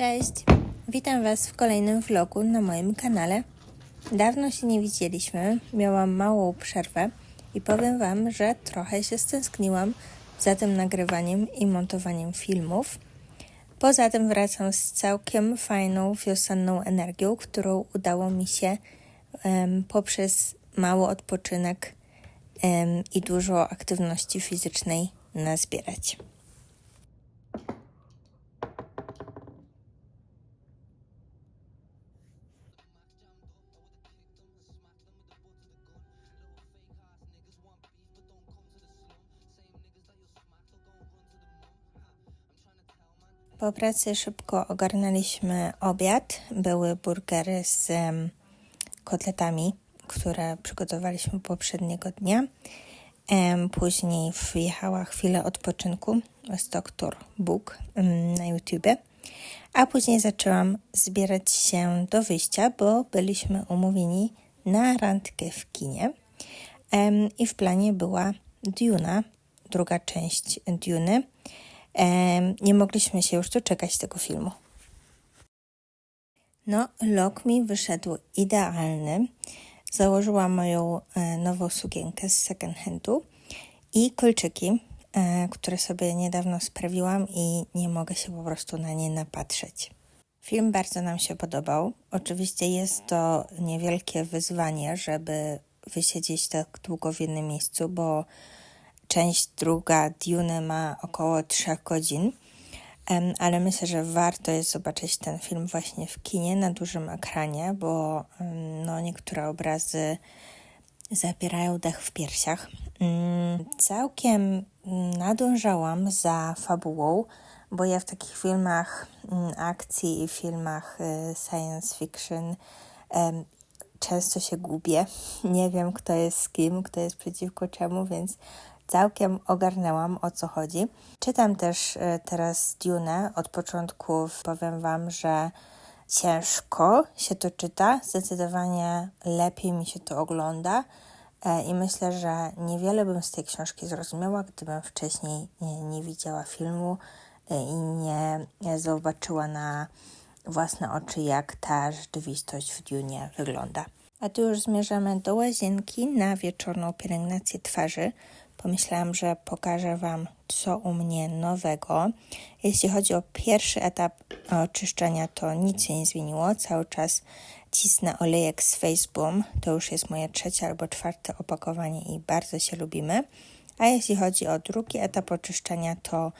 Cześć! Witam Was w kolejnym vlogu na moim kanale. Dawno się nie widzieliśmy, miałam małą przerwę i powiem Wam, że trochę się stęskniłam za tym nagrywaniem i montowaniem filmów. Poza tym wracam z całkiem fajną wiosenną energią, którą udało mi się um, poprzez mały odpoczynek um, i dużo aktywności fizycznej nazbierać. Po pracy szybko ogarnęliśmy obiad. Były burgery z kotletami, które przygotowaliśmy poprzedniego dnia. Później wjechała chwilę odpoczynku z Doktor em, na YouTube. A później zaczęłam zbierać się do wyjścia, bo byliśmy umówieni na randkę w kinie. I w planie była Duna, druga część Duny. Nie mogliśmy się już doczekać tego filmu. No, lok mi wyszedł idealny. Założyłam moją e, nową sukienkę z second handu i kolczyki, e, które sobie niedawno sprawiłam i nie mogę się po prostu na nie napatrzeć. Film bardzo nam się podobał. Oczywiście jest to niewielkie wyzwanie, żeby wysiedzieć tak długo w jednym miejscu, bo część druga Dune ma około 3 godzin, ale myślę, że warto jest zobaczyć ten film właśnie w kinie na dużym ekranie, bo no, niektóre obrazy zapierają dech w piersiach. Mm, Całkiem nadążałam za fabułą, bo ja w takich filmach mm, akcji i filmach y, science fiction często się gubię. Nie wiem, kto jest z kim, kto jest przeciwko czemu, więc całkiem ogarnęłam o co chodzi. Czytam też e, teraz Dune. Od początku powiem Wam, że ciężko się to czyta, zdecydowanie lepiej mi się to ogląda. E, I myślę, że niewiele bym z tej książki zrozumiała, gdybym wcześniej nie, nie widziała filmu e, i nie, zobaczyła na własne oczy, jak ta rzeczywistość w Dune wygląda. A tu już zmierzamy do łazienki na wieczorną pielęgnację twarzy. Pomyślałam, że pokażę Wam, co u mnie nowego. Jeśli chodzi o pierwszy etap oczyszczenia, to nic się nie zmieniło. Cały czas cisnę olejek z Faceboom. To już jest moje trzecie albo czwarte opakowanie i bardzo się lubimy. A jeśli chodzi o drugi etap oczyszczenia, to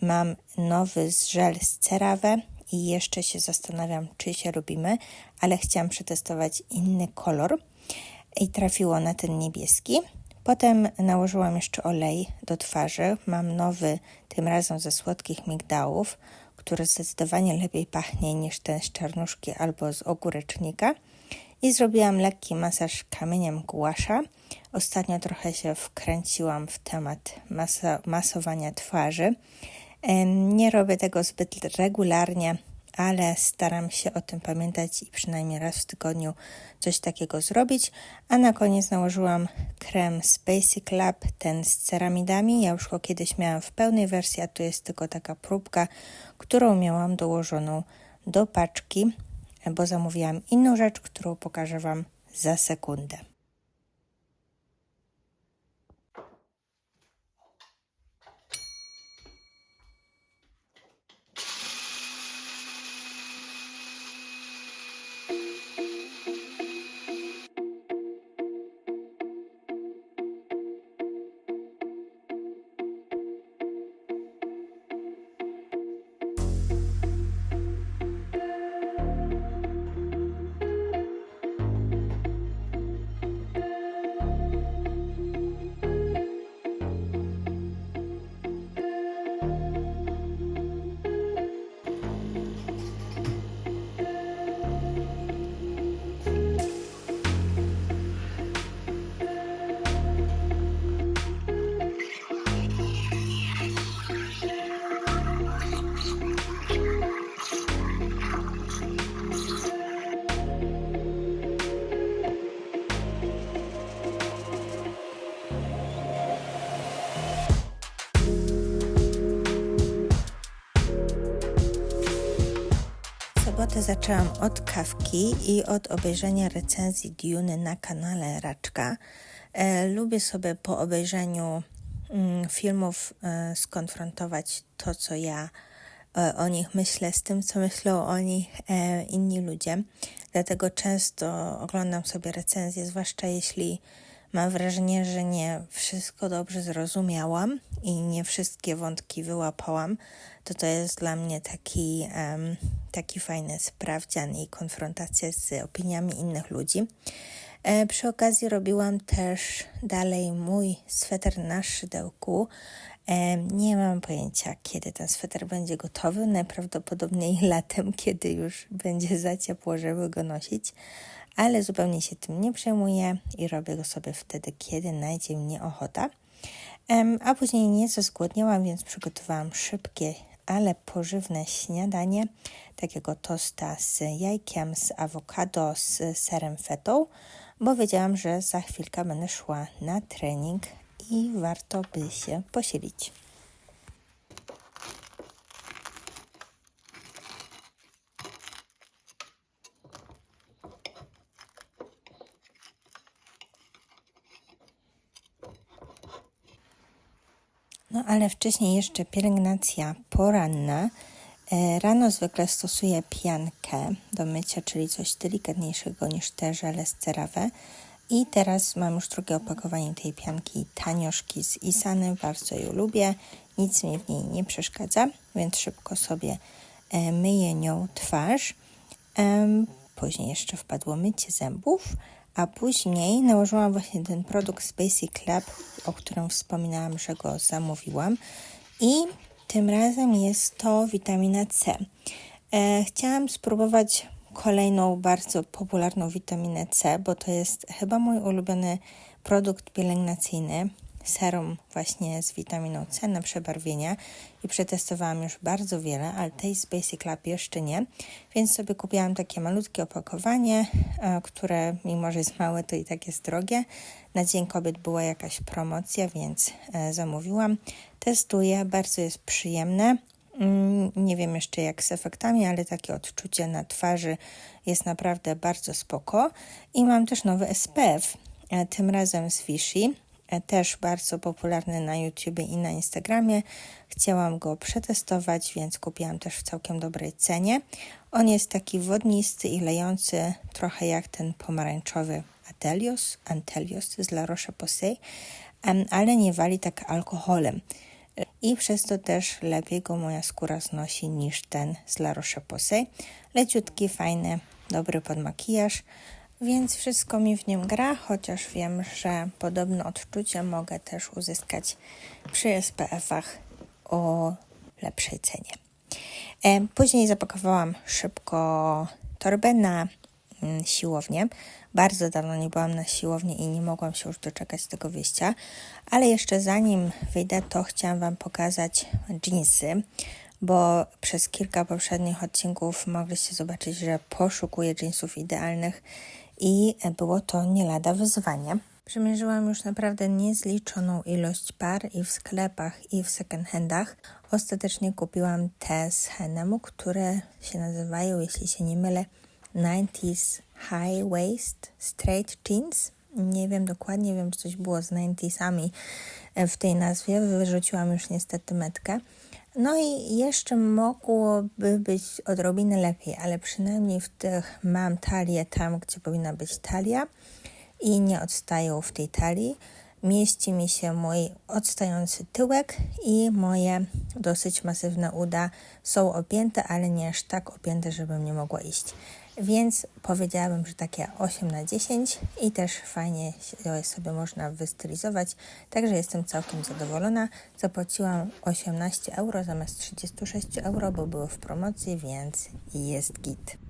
mam nowy żel z CeraVe i jeszcze się zastanawiam, czy się lubimy, ale chciałam przetestować inny kolor i trafiło na ten niebieski. Potem nałożyłam jeszcze olej do twarzy. Mam nowy, tym razem ze słodkich migdałów, który zdecydowanie lepiej pachnie niż ten z czarnuszki albo z ogórecznika. I zrobiłam lekki masaż kamieniem głasza. Ostatnio trochę się wkręciłam w temat masowania twarzy. Nie robię tego zbyt regularnie, ale staram się o tym pamiętać i przynajmniej raz w tygodniu coś takiego zrobić. A na koniec nałożyłam krem z Basic Lab, ten z ceramidami. Ja już go kiedyś miałam w pełnej wersji, a tu jest tylko taka próbka, którą miałam dołożoną do paczki, bo zamówiłam inną rzecz, którą pokażę Wam za sekundę. Zaczęłam od kawki i od obejrzenia recenzji Duny na kanale Raczka. E, lubię sobie po obejrzeniu mm, filmów e, skonfrontować to, co ja e, o nich myślę, z tym, co myślą o nich e, inni ludzie. Dlatego często oglądam sobie recenzje, zwłaszcza jeśli mam wrażenie, że nie wszystko dobrze zrozumiałam i nie wszystkie wątki wyłapałam, to to jest dla mnie taki, um, taki fajny sprawdzian i konfrontacja z opiniami innych ludzi. E, przy okazji robiłam też dalej mój sweter na szydełku. E, nie mam pojęcia, kiedy ten sweter będzie gotowy. Najprawdopodobniej latem, kiedy już będzie za ciepło, żeby go nosić ale zupełnie się tym nie przejmuję i robię go sobie wtedy, kiedy najdzie mnie ochota. A później nieco zgłodniałam, więc przygotowałam szybkie, ale pożywne śniadanie, takiego tosta z jajkiem, z awokado, z serem fetą, bo wiedziałam, że za chwilkę będę szła na trening i warto by się posilić. Ale wcześniej jeszcze pielęgnacja poranna. E, rano zwykle stosuję piankę do mycia, czyli coś delikatniejszego niż te żele z cerawe. I teraz mam już drugie opakowanie tej pianki tanioszki z Isany. Bardzo ją lubię. Nic mi w niej nie przeszkadza, więc szybko sobie e, myję nią twarz. Później jeszcze wpadło mycie zębów a później nałożyłam właśnie ten produkt Basic Lab, o którym wspominałam, że go zamówiłam. I tym razem jest to witamina C. E, chciałam spróbować kolejną bardzo popularną witaminę C, bo to jest chyba mój ulubiony produkt pielęgnacyjny serum właśnie z witaminą C na przebarwienia i przetestowałam już bardzo wiele, ale tej z Basic Lab jeszcze nie, więc sobie kupiłam takie malutkie opakowanie, e, które mimo, że jest małe, to i tak jest drogie. Na Dzień Kobiet była jakaś promocja, więc e, zamówiłam. Testuję, bardzo jest przyjemne. Mm, nie wiem jeszcze jak z efektami, ale takie odczucie na twarzy jest naprawdę bardzo spoko. I mam też nowy SPF, e, tym razem z Vichy też bardzo popularny na YouTubie i na Instagramie. Chciałam go przetestować, więc kupiłam też w całkiem dobrej cenie. On jest taki wodnisty i lejący, trochę jak ten pomarańczowy Atelios, Antelios z La Roche-Posay, ale nie wali tak alkoholem. I przez to też lepiej go moja skóra znosi niż ten z La Roche-Posay. Leciutki, fajny, dobry pod makijaż więc wszystko mi w nim gra, chociaż wiem, że podobne odczucie mogę też uzyskać przy SPF-ach o lepszej cenie. E, później zapakowałam szybko torbę na mm, siłownię. Bardzo dawno nie byłam na siłowni i nie mogłam się już doczekać tego wyjścia, ale jeszcze zanim wyjdę, to chciałam Wam pokazać jeansy, bo przez kilka poprzednich odcinków mogliście zobaczyć, że poszukuję jeansów idealnych i było to nie lada wyzwanie. Przymierzyłam już naprawdę niezliczoną ilość par i w sklepach, i w second handach. Ostatecznie kupiłam te z Henemu, które się nazywają, jeśli się nie mylę, 90s High Waist Straight Jeans. Nie wiem dokładnie, wiem, czy coś było z 90sami w tej nazwie. Wyrzuciłam już niestety metkę. No i jeszcze mogłoby być odrobinę lepiej, ale przynajmniej w tych mam talię tam, gdzie powinna być talia i nie odstają w tej talii. Mieści mi się mój odstający tyłek i moje dosyć masywne uda są opięte, ale nie aż tak opięte, żebym nie mogła iść. Więc powiedziałabym, że takie 8 na 10 i też fajnie sobie można wystylizować. Także jestem całkiem zadowolona. Zapłaciłam 18 euro zamiast 36 euro, bo były w promocji, więc jest git.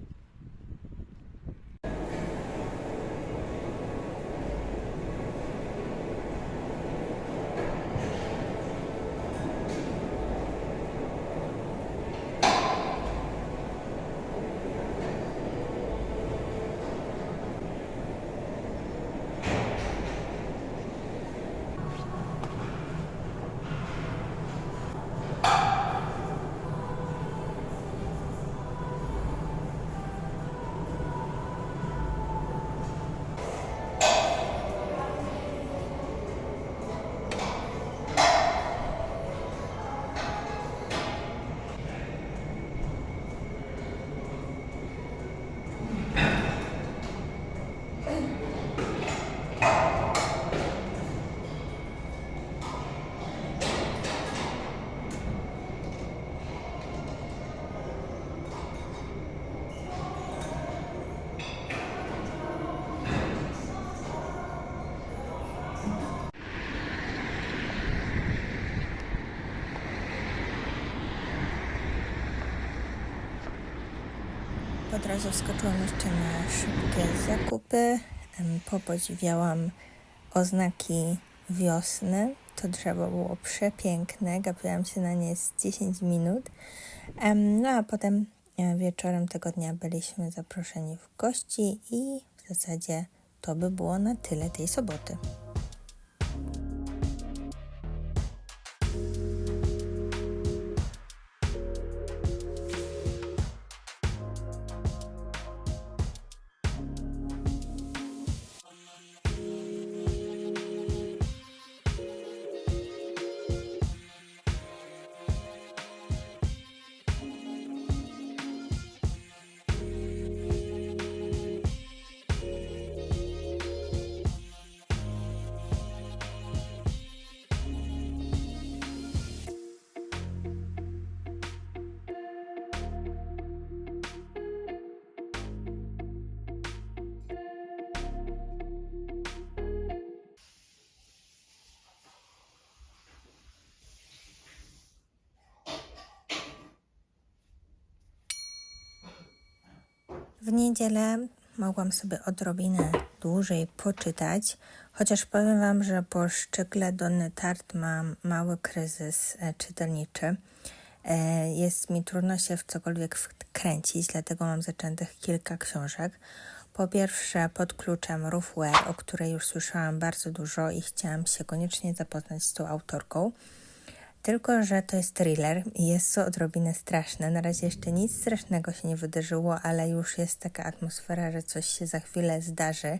Od razu wskoczyłam jeszcze na szybkie zakupy. Popodziwiałam oznaki wiosny. To drzewo było przepiękne, gapiłam się na nie z 10 minut. No a potem e, wieczorem tego dnia byliśmy zaproszeni w gości i w zasadzie to by było na tyle tej soboty. W niedzielę mogłam sobie odrobinę dłużej poczytać, chociaż powiem Wam, że po szczykle Donny Tart mam mały kryzys e, czytelniczy. E, Jest mi trudno się w cokolwiek wkręcić, dlatego mam zaczętych kilka książek. Po pierwsze pod kluczem Ruthware, o której już słyszałam bardzo dużo i chciałam się koniecznie zapoznać z tą autorką. Tylko, że to jest thriller i jest to odrobinę straszne. Na razie jeszcze nic strasznego się nie wydarzyło, ale już jest taka atmosfera, że coś się za chwilę zdarzy.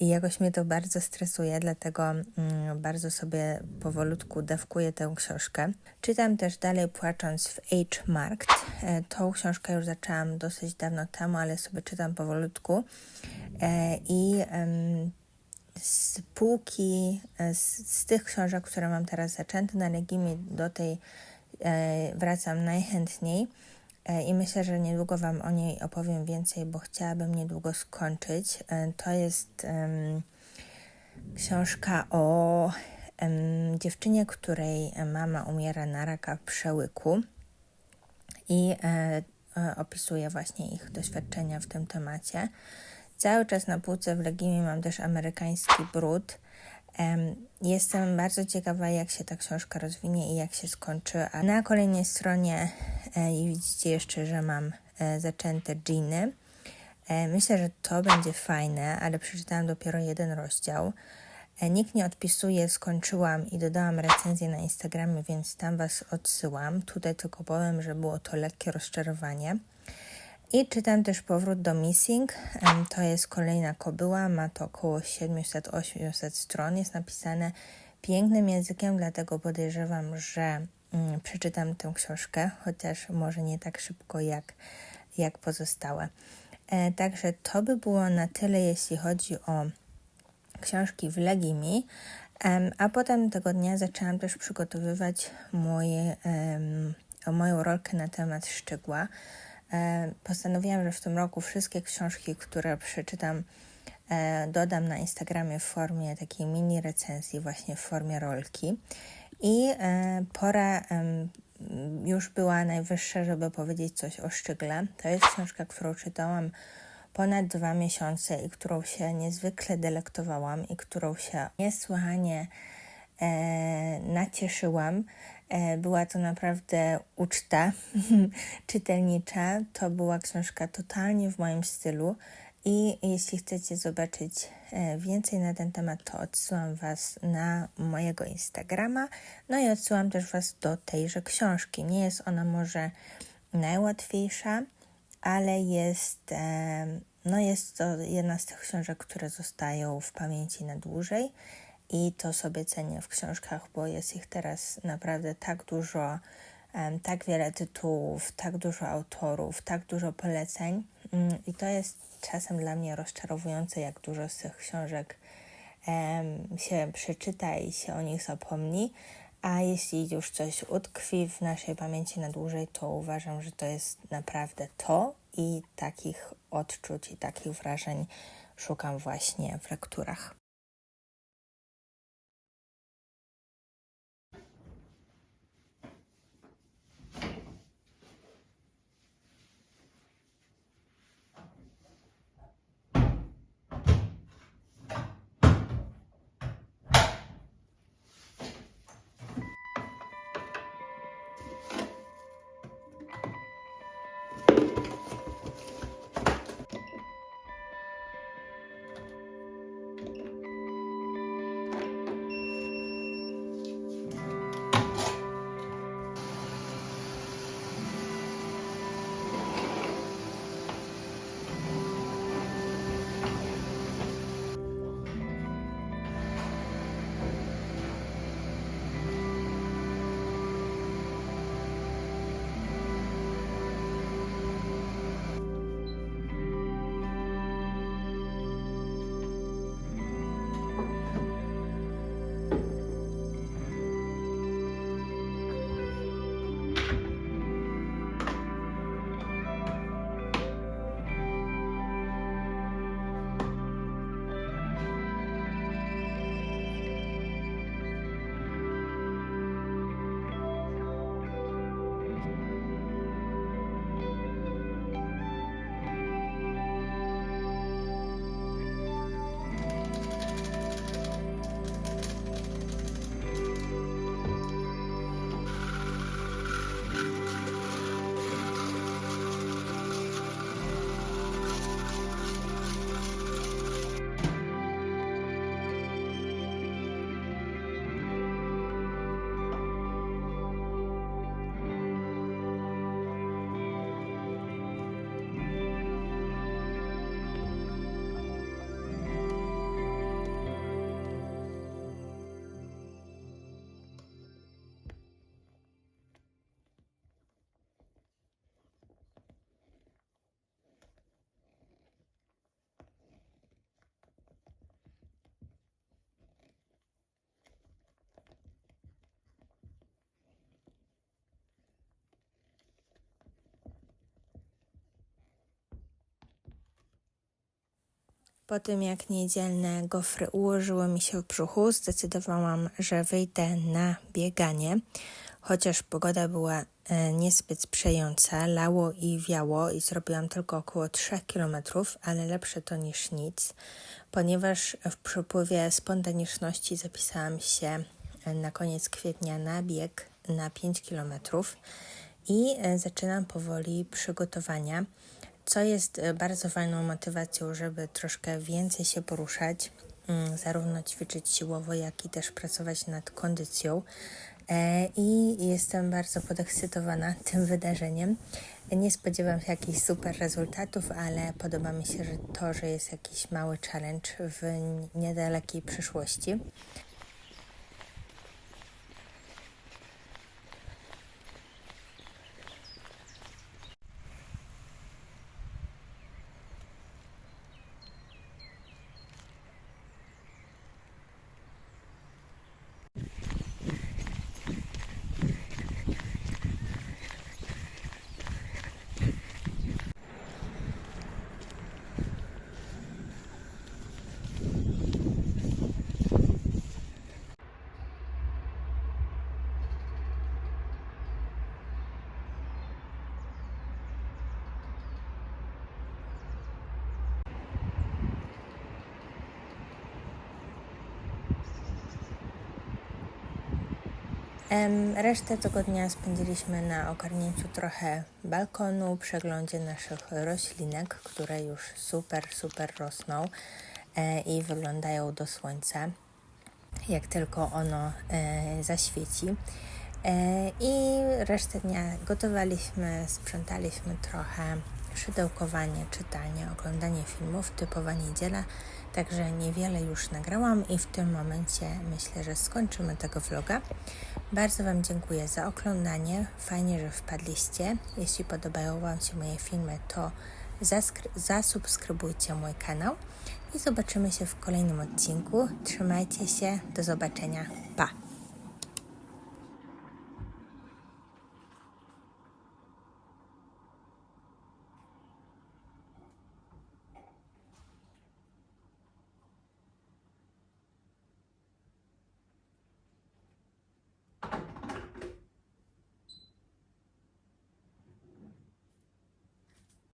I jakoś mnie to bardzo stresuje, dlatego mm, bardzo sobie powolutku dawkuję tę książkę. Czytam też dalej Płacząc w Age Marked. E, tą książkę już zaczęłam dosyć dawno temu, ale sobie czytam powolutku. E, I em, z półki, e, z, z tych książek, które mam teraz zaczęte na Legimi, do tej e, wracam najchętniej e, i myślę, że niedługo Wam o niej opowiem więcej, bo chciałabym niedługo skończyć. To jest książka o dziewczynie, której mama umiera na raka przełyku i e, opisuje właśnie ich doświadczenia w tym temacie. Cały czas na półce w Legimie mam też amerykański brud. Em, Jestem bardzo ciekawa, jak się ta książka rozwinie i jak się skończy. A na kolejnej stronie e, widzicie jeszcze, że mam e, zaczęte dżiny. E, Myślę, że to będzie fajne, ale przeczytałam dopiero jeden rozdział. Nikt nie odpisuje, skończyłam i dodałam recenzję na Instagramie, więc tam Was odsyłam. Tutaj tylko powiem, że było to lekkie rozczarowanie. I czytam też Powrót do Missing. To jest kolejna kobyła, ma to około 700-800 stron. Jest napisane pięknym językiem, dlatego podejrzewam, że mm, przeczytam tę książkę, chociaż może nie tak szybko jak, jak pozostałe. E, także to by było na tyle, jeśli chodzi o książki w Legimi. A potem tego dnia zaczęłam też przygotowywać moje, moją rolkę na temat szczegła. E, postanowiłam, że w tym roku wszystkie książki, które przeczytam, e, dodam na Instagramie w formie takiej mini recenzji, właśnie w formie rolki. I e, pora już była najwyższa, żeby powiedzieć coś o Szczygle. To jest książka, którą czytałam ponad dwa miesiące i którą się niezwykle delektowałam i którą się niesłychanie nacieszyłam. E, była to naprawdę uczta czytelnicza. To była książka totalnie w moim stylu. I jeśli chcecie zobaczyć e, więcej na ten temat, to odsyłam Was na mojego Instagrama. No i odsyłam też Was do tejże książki. Nie jest ona może najłatwiejsza, ale jest, e, no jest to jedna z tych książek, które zostają w pamięci na dłużej i to sobie cenię w książkach, bo jest ich teraz naprawdę tak dużo, tak wiele tytułów, tak dużo autorów, tak dużo poleceń Mm, i to jest czasem dla mnie rozczarowujące, jak dużo z tych książek się przeczyta i się o nich zapomni. A jeśli już coś utkwi w naszej pamięci na dłużej, to uważam, że to jest naprawdę to i takich odczuć i takich wrażeń szukam właśnie w lekturach. Po tym jak niedzielne gofry ułożyły mi się w brzuchu, zdecydowałam, że wyjdę na bieganie. Chociaż pogoda była e, niezbyt sprzyjająca, lało i wiało i zrobiłam tylko około 3 km, ale lepsze to niż nic, ponieważ w przepływie spontaniczności zapisałam się e, na koniec kwietnia na bieg na 5 km i e, zaczynam powoli przygotowania co jest e, bardzo fajną motywacją, żeby troszkę więcej się poruszać, mm, zarówno ćwiczyć siłowo, jak i też pracować nad kondycją. E, I jestem bardzo podekscytowana tym wydarzeniem. Nie spodziewam się jakichś super rezultatów, ale podoba mi się że to, że jest jakiś mały challenge w niedalekiej przyszłości. Resztę tego dnia spędziliśmy na ogarnięciu trochę balkonu, przeglądzie naszych roślinek, które już super, super rosną e, i wyglądają do słońca, jak tylko ono e, zaświeci. E, I resztę dnia gotowaliśmy, sprzątaliśmy trochę, szydełkowanie, czytanie, oglądanie filmów, typowa niedziela. Także niewiele już nagrałam i w tym momencie myślę, że skończymy tego vloga. Bardzo Wam dziękuję za oglądanie. Fajnie, że wpadliście. Jeśli podobają Wam się moje filmy, to zasubskrybujcie mój kanał i zobaczymy się w kolejnym odcinku. Trzymajcie się, do zobaczenia. Pa!